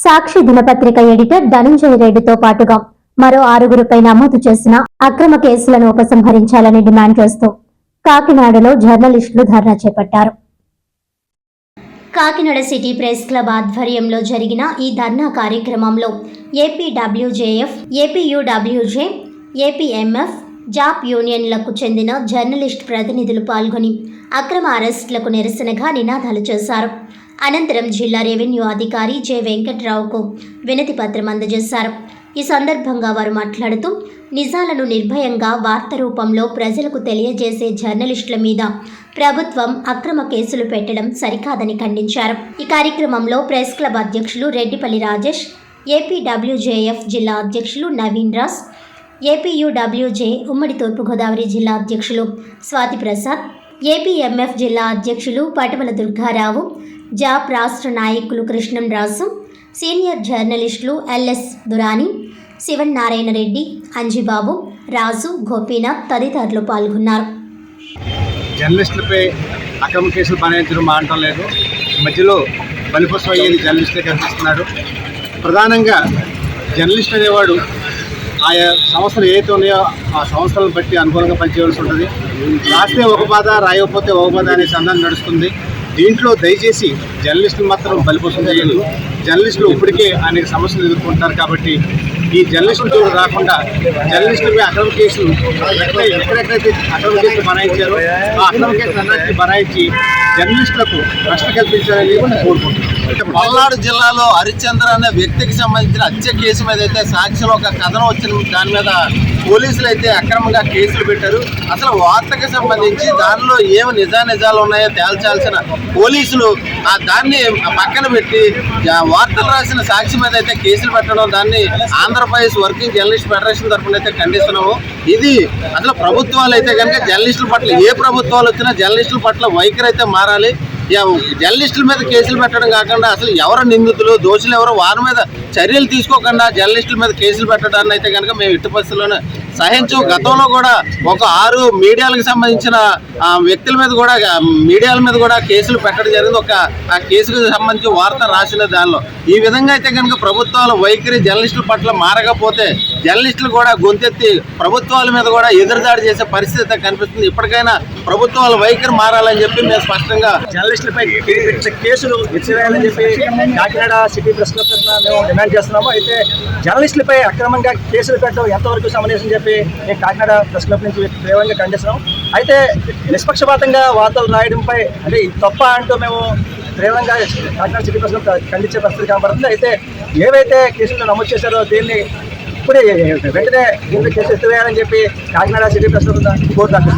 సాక్షి దినపత్రిక ఎడిటర్ ధనంజయ రెడ్డితో పాటుగా మరో ఆరుగురుపై నమోదు చేసిన అక్రమ కేసులను ఉపసంహరించాలని డిమాండ్ చేస్తూ కాకినాడలో జర్నలిస్టులు ధర్నా చేపట్టారు. కాకినాడ సిటీ ప్రెస్ క్లబ్ ఆధ్వర్యంలో జరిగిన ఈ ధర్నా కార్యక్రమంలో ఏపీడబ్ల్యూజేఎఫ్ ఏపీయూడబ్ల్యూజే ఏపీఎంఎఫ్ జాప్ యూనియన్లకు చెందిన జర్నలిస్ట్ ప్రతినిధులు పాల్గొని అక్రమ అరెస్టులకు నిరసనగా నినాదాలు చేశారు. అనంతరం జిల్లా రెవెన్యూ అధికారి జె వెంకట్రావుకు వినతి పత్రం అందజేశారు. ఈ సందర్భంగా వారు మాట్లాడుతూ నిజాలను నిర్భయంగా వార్త రూపంలో ప్రజలకు తెలియజేసే జర్నలిస్టుల మీద ప్రభుత్వం అక్రమ కేసులు పెట్టడం సరికాదని ఖండించారు. ఈ కార్యక్రమంలో ప్రెస్ క్లబ్ అధ్యక్షులు రెడ్డిపల్లి రాజేష్ ఏపీడబ్ల్యూజేఎఫ్ జిల్లా అధ్యక్షులు నవీన్ రాస్ ఏపీయూడబ్ల్యూజే ఉమ్మడి తూర్పుగోదావరి జిల్లా అధ్యక్షులు స్వాతి ప్రసాద్ ఏపీఎంఎఫ్ జిల్లా అధ్యక్షులు పటవల దుర్గారావు జాప్ రాష్ట్ర నాయకులు కృష్ణం రాసు సీనియర్ జర్నలిస్టులు ఎల్ఎస్ దురాని శివన్ నారాయణ రెడ్డి అంజిబాబు రాజు గోపీనాథ్ తదితరులు పాల్గొన్నారు. జర్నలిస్టులపై అక్రమ కేసులు బనాయించడం మానటం లేదు. మధ్యలో బలిపశు అయ్యేది జర్నలిస్టులే కనిపిస్తున్నాడు. ప్రధానంగా జర్నలిస్ట్ అనేవాడు ఆయా సంస్థలు ఏవైతే ఉన్నాయో ఆ సంస్థలను బట్టి అనుకూలంగా పనిచేయవలసి ఉంటుంది. రాస్తే ఒక బాధ రాయకపోతే ఒక బాధ అనే సంధానం నడుస్తుంది. దీంట్లో దయచేసి జర్నలిస్టులు మాత్రం బలిపోసం చేయాలి జర్నలిస్టులు ఇప్పటికే అనేక సమస్యలు ఎదుర్కొంటారు కాబట్టి ఈ జర్నలిస్టులు రాకుండా జర్నలిస్టులపై అక్రమ కేసులు ఎక్కడెక్కడైతే అక్రమ కేసులు బనాయించారో. ఆ అక్రమ కేసులు అన్నింటినీ బనాయించి జర్నలిస్టులకు రక్షణ కల్పించాలని కోరుకుంటున్నాం పల్నాడు జిల్లాలో హరిశ్చంద్ర అనే వ్యక్తికి సంబంధించిన హత్య కేసు మీద అయితే సాక్షిలో ఒక కథనం వచ్చిన దాని మీద పోలీసులు అయితే అక్రమంగా కేసులు పెట్టారు. అసలు వార్తకి సంబంధించి దానిలో ఏమి నిజానిజాలు ఉన్నాయో తేల్చాల్సిన పోలీసులు ఆ దాన్ని పక్కన పెట్టి వార్తలు రాసిన సాక్షి మీద అయితే కేసులు పెట్టడం దాన్ని ఆంధ్రప్రదేశ్ వర్కింగ్ జర్నలిస్ట్ ఫెడరేషన్ తరఫున అయితే ఖండిస్తున్నాము. ఇది అసలు ప్రభుత్వాలు అయితే కనుక జర్నలిస్టుల పట్ల ఏ ప్రభుత్వాలు వచ్చినా జర్నలిస్టుల పట్ల వైఖరి అయితే మారాలి. జర్నలిస్టుల మీద కేసులు పెట్టడం కాకుండా అసలు ఎవరు నిందితులు దోషులు ఎవరు వారి మీద చర్యలు తీసుకోకుండా జర్నలిస్టుల మీద కేసులు పెట్టడాన్ని అయితే కనుక మేము ఇటు పరిస్థితుల్లోనే సహించు. గతంలో కూడా ఒక ఆరు మీడియాలకు సంబంధించిన ఆ, వ్యక్తుల మీద కూడా మీడియాల మీద కూడా కేసులు పెట్టడం జరిగింది. ఒక ఆ కేసుకు సంబంధించి వార్త రాసిన దానిలో. ఈ విధంగా అయితే కనుక ప్రభుత్వాల వైఖరి జర్నలిస్టుల పట్ల మారకపోతే జర్నలిస్టులు కూడా గొంతెత్తి ప్రభుత్వాల మీద కూడా ఎదురుదాడి చేసే పరిస్థితి అయితే కనిపిస్తుంది. ఇప్పటికైనా ప్రభుత్వాల వైఖరి మారాలని చెప్పి మేము స్పష్టంగా జర్నలిస్టులపై కేసులు ఎత్తివేయాలని చెప్పి కాకినాడ సిటీ ప్రెస్ క్లబ్ మేము డిమాండ్ చేస్తున్నాము. అయితే జర్నలిస్టులపై అక్రమంగా కేసులు పెట్టడం ఎంతవరకు సమంజసం చెప్పి మేము కాకినాడ ప్రెస్ క్లబ్ నుంచి తీవ్రంగా ఖండిస్తున్నాం. అయితే నిష్పక్షపాతంగా వార్తలు రాయడంపై అంటే తప్ప అంటూ మేము తీవ్రంగా కాకినాడ సిటీ ప్రెస్ క్లబ్ ఖండించే పరిస్థితి కనబడుతుంది. అయితే ఏవైతే కేసులు నమోదు చేశారో దీన్ని ఇప్పుడే వెంటనే దీంట్లో కేసు ఎత్తివేయాలని చెప్పి కాకినాడ సిటీ ప్రెస్ క్లబ్ కోరుతాను